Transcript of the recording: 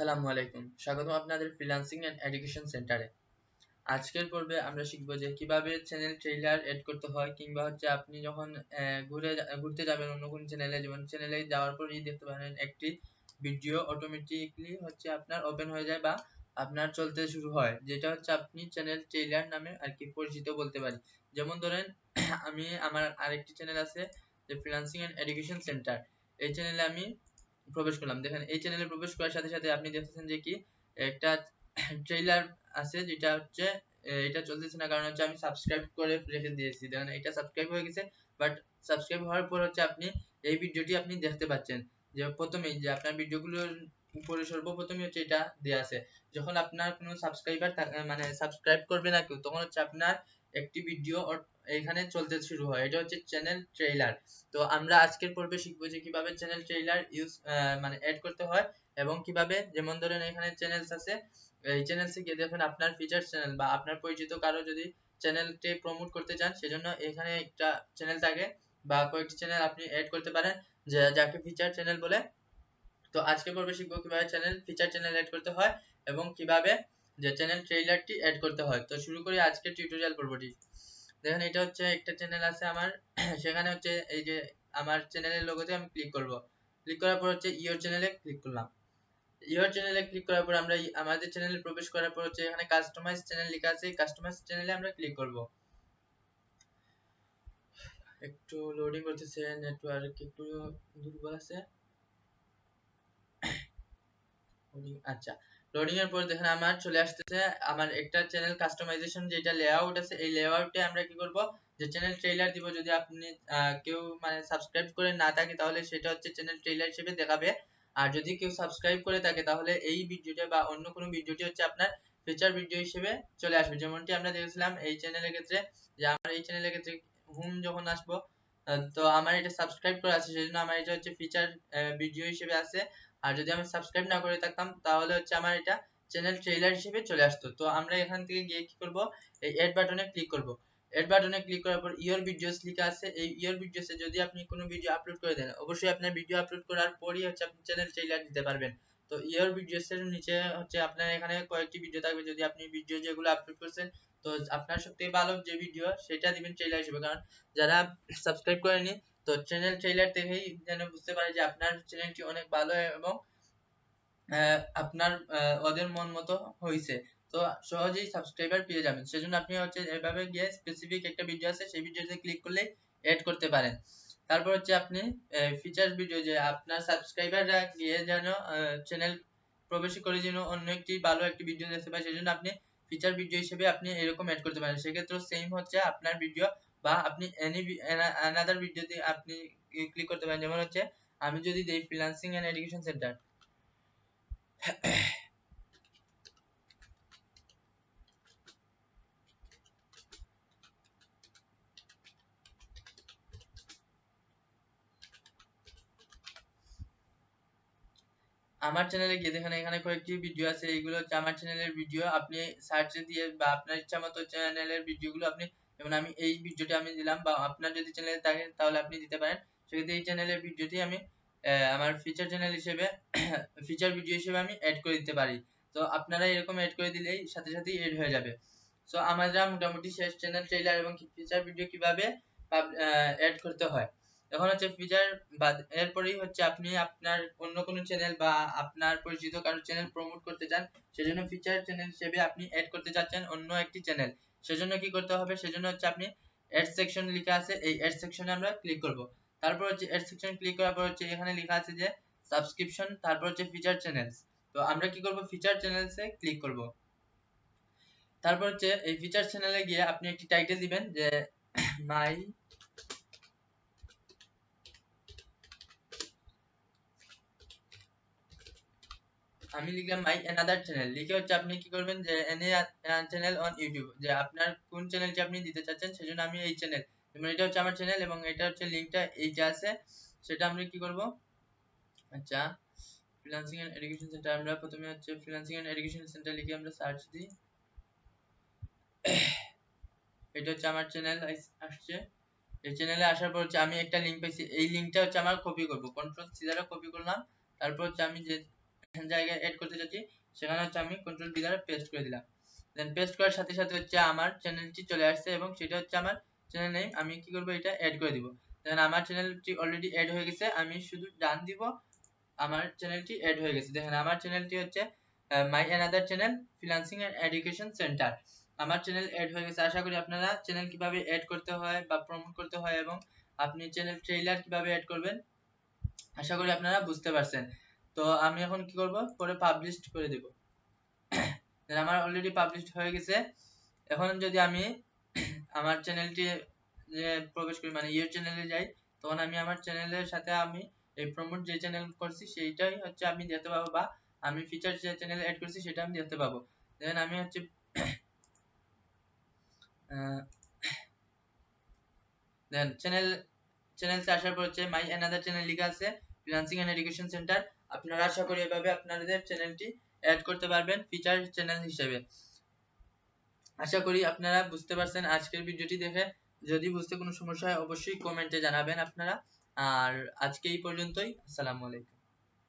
আসসালামু আলাইকুম। স্বাগতম আপনাদের ফ্রিল্যান্সিং এন্ড এডুকেশন সেন্টারে আজকের পর্বে আমরা শিখব যে কীভাবে চ্যানেল ট্রেইলার এড করতে হয় কিংবা হচ্ছে আপনি যখন ঘুরে ঘুরতে যাবেন অন্য কোন চ্যানেলে যেমন চ্যানেলে যাওয়ার পরেই দেখতে পারেন একটি ভিডিও অটোমেটিকলি হচ্ছে আপনার ওপেন হয়ে যায় বা আপনার চলতে শুরু হয়, যেটা হচ্ছে আপনি চ্যানেল ট্রেইলার নামে আর কি পরিচিত বলতে পারি। যেমন ধরেন, আমি, আমার আরেকটি চ্যানেল আছে যে ফ্রিল্যান্সিং এন্ড এডুকেশন সেন্টার এই চ্যানেলে আমি প্রবেশ করলাম। দেখেন, এই চ্যানেলে প্রবেশ করার সাথে সাথে আপনি দেখতেছেন যে কি, একটা ট্রেইলার আছে, যেটা হচ্ছে এটা চলতেছে না, কারণ হচ্ছে আমি সাবস্ক্রাইব করে রেখে দিয়েছি। দেখেন, এটা সাবস্ক্রাইব হয়ে গেছে বাট সাবস্ক্রাইব হওয়ার পর হচ্ছে আপনি এই ভিডিওটি আপনি দেখতে পাচ্ছেন। যে প্রথমেই যে আপনার ভিডিওগুলোর উপরে সর্বপ্রথমই হচ্ছে এটা দেওয়া আছে। যখন আপনার কোনো সাবস্ক্রাইবার মানে সাবস্ক্রাইব করবে না কেউ, তখন হচ্ছে আপনার একটি ভিডিও এখানে চলতে শুরু হয়। এটা হচ্ছে চ্যানেল ট্রেইলার তো আমরা আজকের পর্বে শিখব যে কীভাবে চ্যানেল ট্রেইলার ইউজ মানে অ্যাড করতে হয় এবং কীভাবে যেমন ধরেন এখানে চ্যানেলস আছে, এই চ্যানেলসে গিয়ে দেখেন আপনার ফিচার চ্যানেল বা আপনার পরিচিত কারও যদি চ্যানেলটি প্রমোট করতে চান, সেজন্য এখানে একটা চ্যানেল থাকে বা কয়েকটি চ্যানেল আপনি অ্যাড করতে পারেন যাকে ফিচার চ্যানেল বলে। তো আজকে পর্বে শিখব কীভাবে চ্যানেল ফিচার চ্যানেল অ্যাড করতে হয় এবং কীভাবে যে চ্যানেল ট্রেইলারটি অ্যাড করতে হয়। তো শুরু করি আজকের টিউটোরিয়াল পর্বটি দেখেন, এটা হচ্ছে একটা চ্যানেল আছে আমার। সেখানে হচ্ছে এই যে আমার চ্যানেলের লোগোতে আমি ক্লিক করব। ক্লিক করার পর হচ্ছে ইওর চ্যানেলে ক্লিক করলাম। ইওর চ্যানেলে ক্লিক করার পর আমরা আমাদের চ্যানেলে প্রবেশ করার পর হচ্ছে এখানে কাস্টমাইজ চ্যানেল লেখা আছে। কাস্টমাইজ চ্যানেলে আমরা ক্লিক করব। একটু লোডিং করতেছে নেটওয়ার্ক একটু দুর্বল আছে। আচ্ছা। লোডিং এর পর দেখেন আমার চলে আসতেছে আমার একটা চ্যানেল কাস্টমাইজেশন যেটা লেআউট আছে, এই লেআউটে আমরা কি করব? যে চ্যানেল ট্রেইলার দিব, যদি আপনি কেউ মানে সাবস্ক্রাইব করে না থাকে, তাহলে সেটা হচ্ছে চ্যানেল ট্রেইলার হিসেবে দেখাবে। আর যদি কেউ সাবস্ক্রাইব করে থাকে, তাহলে এই ভিডিওটা বা অন্য কোনো ভিডিওটি হচ্ছে আপনার ফিচার ভিডিও হিসেবে চলে আসবে। যেমনটি আমরা দেখেছিলাম এই চ্যানেলের ক্ষেত্রে, যে আমার এই চ্যানেলের ক্ষেত্রে হোম যখন আসব তো আমার এটা সাবস্ক্রাইব করা আছে, সেজন্য আমার এটা হচ্ছে ফিচার ভিডিও হিসেবে আছে। আর যদি আমি সাবস্ক্রাইব না করে থাকতাম, তাহলে হচ্ছে আমার এটা চ্যানেল ট্রেইলার হিসেবে চলে আসতো। তো আমরা এখান থেকে গিয়ে কি করব? এই এড বাটনে ক্লিক করব। এড বাটনে ক্লিক করার পর ইওর ভিডিওস লেখা আছে। এই ইওর ভিডিওসে যদি আপনি কোনো ভিডিও আপলোড করে দেন, অবশ্যই আপনার ভিডিও আপলোড করার পরই হচ্ছে আপনি চ্যানেল ট্রেইলার দিতে পারবেন। তো ইওর ভিডিওস এর নিচে হচ্ছে আপনার এখানে কয়েকটি ভিডিও থাকবে, যদি আপনি ভিডিও যেগুলো আপলোড করছেন, তো আপনার সবথেকে ভালো যে ভিডিও সেটা দিবেন ট্রেইলার হিসেবে। কারণ যারা সাবস্ক্রাইব করেনি, তো চ্যানেল ট্রেইলার দেখেই যেন বুঝতে পারে যে আপনার চ্যানেলটি অনেক ভালো এবং আপনার ওদের মন মতো হয়েছে তো সহজেই সাবস্ক্রাইবার পেয়ে যাবেন। সেজন্য আপনি হচ্ছে এভাবে গিয়ে স্পেসিফিক একটা ভিডিও আছে, সেই ভিডিওতে ক্লিক করলে এড করতে পারেন। তারপর হচ্ছে আপনি ফিচার ভিডিও যে আপনার সাবস্ক্রাইবাররা গিয়ে যেন চ্যানেল প্রবেশ করে যেন অন্য একটি ভালো একটি ভিডিও দেখতে পায়, সেজন্য আপনি ফিচার ভিডিও হিসেবে আপনি এরকম অ্যাড করতে পারেন। সেক্ষেত্রে সেম হচ্ছে আপনার ভিডিও বা আপনি এনি অ্যানাদার ভিডিওতে আপনি ক্লিক করতে পারেন। যেমন হচ্ছে, আমি যদি দেই ফ্রিল্যান্সিং এন্ড এডুকেশন সেন্টার আমার চ্যানেলে গিয়ে দেখেন, এখানে কয়েকটি ভিডিও আছে। এইগুলো হচ্ছে আমার চ্যানেলের ভিডিও আপনি সার্চে দিয়ে বা আপনার ইচ্ছা মতো চ্যানেলের ভিডিওগুলো আপনি, যেমন আমি এই ভিডিওটি আমি দিলাম বা আপনার যদি চ্যানেলে থাকে, তাহলে আপনি দিতে পারেন। সেক্ষেত্রে এই চ্যানেলের ভিডিওটি আমি আমার ফিচার চ্যানেল হিসেবে ফিচার ভিডিও হিসেবে আমি অ্যাড করে দিতে পারি। তো আপনারা এরকম অ্যাড করে দিলেই সাথে সাথেই এড হয়ে যাবে। সো আমরা মোটামুটি শেষ চ্যানেল ট্রেইলার এবং ফিচার ভিডিও কীভাবে অ্যাড করতে হয়? এখন হচ্ছে ফিচার বা এরপরেই হচ্ছে আপনি আপনার অন্য কোনো চ্যানেল বা আপনার পরিচিত কারও চ্যানেল প্রমোট করতে চান, সেজন্য ফিচার চ্যানেল হিসেবে আপনি অ্যাড করতে চাচ্ছেন অন্য একটি চ্যানেল সেজন্য কি করতে হবে? সেজন্য হচ্ছে আপনি অ্যাড সেকশন লেখা আছে, এই অ্যাড সেকশনে আমরা ক্লিক করব। তারপর হচ্ছে অ্যাড সেকশন ক্লিক করার পর হচ্ছে এখানে লেখা আছে যে সাবস্ক্রিপশন তারপর হচ্ছে ফিচার চ্যানেলস তো আমরা কি করব? ফিচার চ্যানেলসে ক্লিক করব। তারপর হচ্ছে এই ফিচার চ্যানেলে গিয়ে আপনি একটি টাইটেল দিবেন যে মাই আমি লিখলাম মাই অ্যানাদার চ্যানেল লিখে হচ্ছে আপনি কি করবেন যে এনি চ্যানেল অন ইউটিউব যে আপনার কোন চ্যানেলটি আপনি দিতে চাচ্ছেন, সেজন্য আমি এই চ্যানেল যেমন এটা হচ্ছে আমার চ্যানেল এবং এটা হচ্ছে লিংকটা এই যে আছে, সেটা আমরা কি করব? আচ্ছা ফ্রিল্যান্সিং এন্ড এডুকেশন সেন্টার আমরা প্রথমে হচ্ছে ফ্রিল্যান্সিং এন্ড এডুকেশন সেন্টার লিখে আমরা সার্চ দিই। এটা হচ্ছে আমার চ্যানেল আসছে। এই চ্যানেলে আসার পর হচ্ছে আমি একটা লিংক পেয়েছি এই লিংকটা হচ্ছে আমার কপি করব। কন্ট্রোল সি দ্বারা কপি করলাম। তারপর হচ্ছে আমি যে জায়গায় অ্যাড করতে চাচ্ছি, সেখানে হচ্ছে আমি কন্ট্রোল ডি দ্বারা পেস্ট করে দিলাম। দেন পেস্ট করার সাথে সাথে হচ্ছে আমার চ্যানেলটি চলে আসছে এবং সেটা হচ্ছে আমার চ্যানেল নেম আমি কি করব, এটা অ্যাড করে দিব। দেন আমার চ্যানেলটি অলরেডি অ্যাড হয়ে গেছে, আমি শুধু ডান দিব, আমার চ্যানেলটি অ্যাড হয়ে গেছে। দেখেন, আমার চ্যানেলটি হচ্ছে my another channel freelancing and education center আমার চ্যানেল এড হয়ে গেছে। আশা করি আপনারা চ্যানেল কীভাবে এড করতে হয় বা প্রমোট করতে হয় এবং আপনি চ্যানেল ট্রেইলার কীভাবে এড করবেন, আশা করি আপনারা বুঝতে পারছেন। তো আমি এখন কি করব? পরে পাবলিশ করে দেব। আমার অলরেডি পাবলিশ হয়ে গেছে। এখন যদি আমি আমার চ্যানেলটি প্রবেশ করি মানে ইউর চ্যানেলে যাই, তখন আমি আমার চ্যানেলের সাথে আমি এই প্রমোট যে চ্যানেল করছি, সেইটাই হচ্ছে আমি দেখতে পাবো বা আমি ফিচার যে চ্যানেল অ্যাড করছি, সেটা আমি দেখতে পাবো। দেন আমি হচ্ছে দেন চ্যানেল চ্যানেলতে আসার পর হচ্ছে মাই অ্যানাদার চ্যানেল লেখা আছে ফ্রিল্যান্সিং এন্ড এডুকেশন সেন্টার আপনারা আশা করি এভাবে আপনাদের চ্যানেলটি অ্যাড করতে পারবেন ফিচার চ্যানেল হিসেবে। আশা করি আপনারা বুঝতে পারছেন আজকের ভিডিওটি দেখে। যদি বুঝতে কোনো সমস্যা হয়, অবশ্যই কমেন্টে জানাবেন আপনারা। আর আজকে এই পর্যন্তই। আসসালামু আলাইকুম।